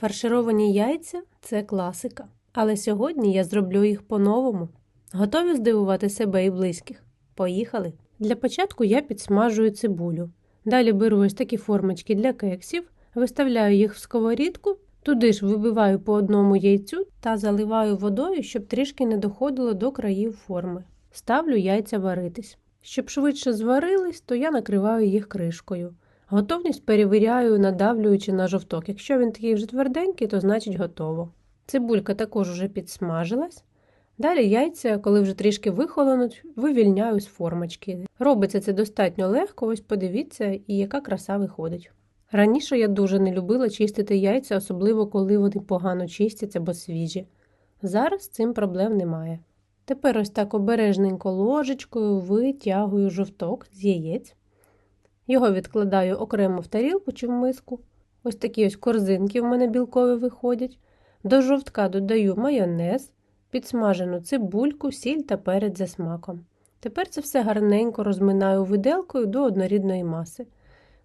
Фаршировані яйця це класика. Але сьогодні я зроблю їх по-новому. Готові здивувати себе і близьких? Поїхали! Для початку я підсмажую цибулю. Далі беру ось такі формочки для кексів, виставляю їх в сковорідку, туди ж вибиваю по одному яйцю та заливаю водою, щоб трішки не доходило до країв форми. Ставлю яйця варитись. Щоб швидше зварились, то я накриваю їх кришкою. Готовність перевіряю, надавлюючи на жовток. Якщо він такий вже тверденький, то значить готово. Цибулька також вже підсмажилась. Далі яйця, коли вже трішки вихолонуть, вивільняю з формочки. Робиться це достатньо легко, ось подивіться, і яка краса виходить. Раніше я дуже не любила чистити яйця, особливо коли вони погано чистяться або свіжі. Зараз цим проблем немає. Тепер ось так обережненько ложечкою витягую жовток з яєць. Його відкладаю окремо в тарілку чи в миску. Ось такі ось корзинки в мене білкові виходять. До жовтка додаю майонез, підсмажену цибульку, сіль та перець за смаком. Тепер це все гарненько розминаю виделкою до однорідної маси.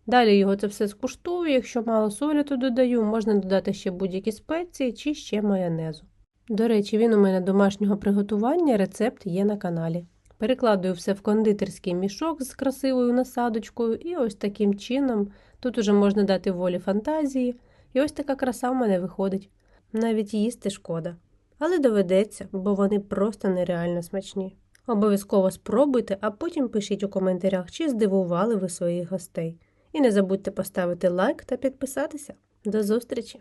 Далі його це все скуштую, якщо мало солі, то додаю, можна додати ще будь-які спеції чи ще майонезу. До речі, він у мене домашнього приготування, рецепт є на каналі. Перекладую все в кондитерський мішок з красивою насадочкою, і ось таким чином тут уже можна дати волі фантазії, і ось така краса в мене виходить. Навіть їсти шкода. Але доведеться, бо вони просто нереально смачні. Обов'язково спробуйте, а потім пишіть у коментарях, чи здивували ви своїх гостей. І не забудьте поставити лайк та підписатися. До зустрічі!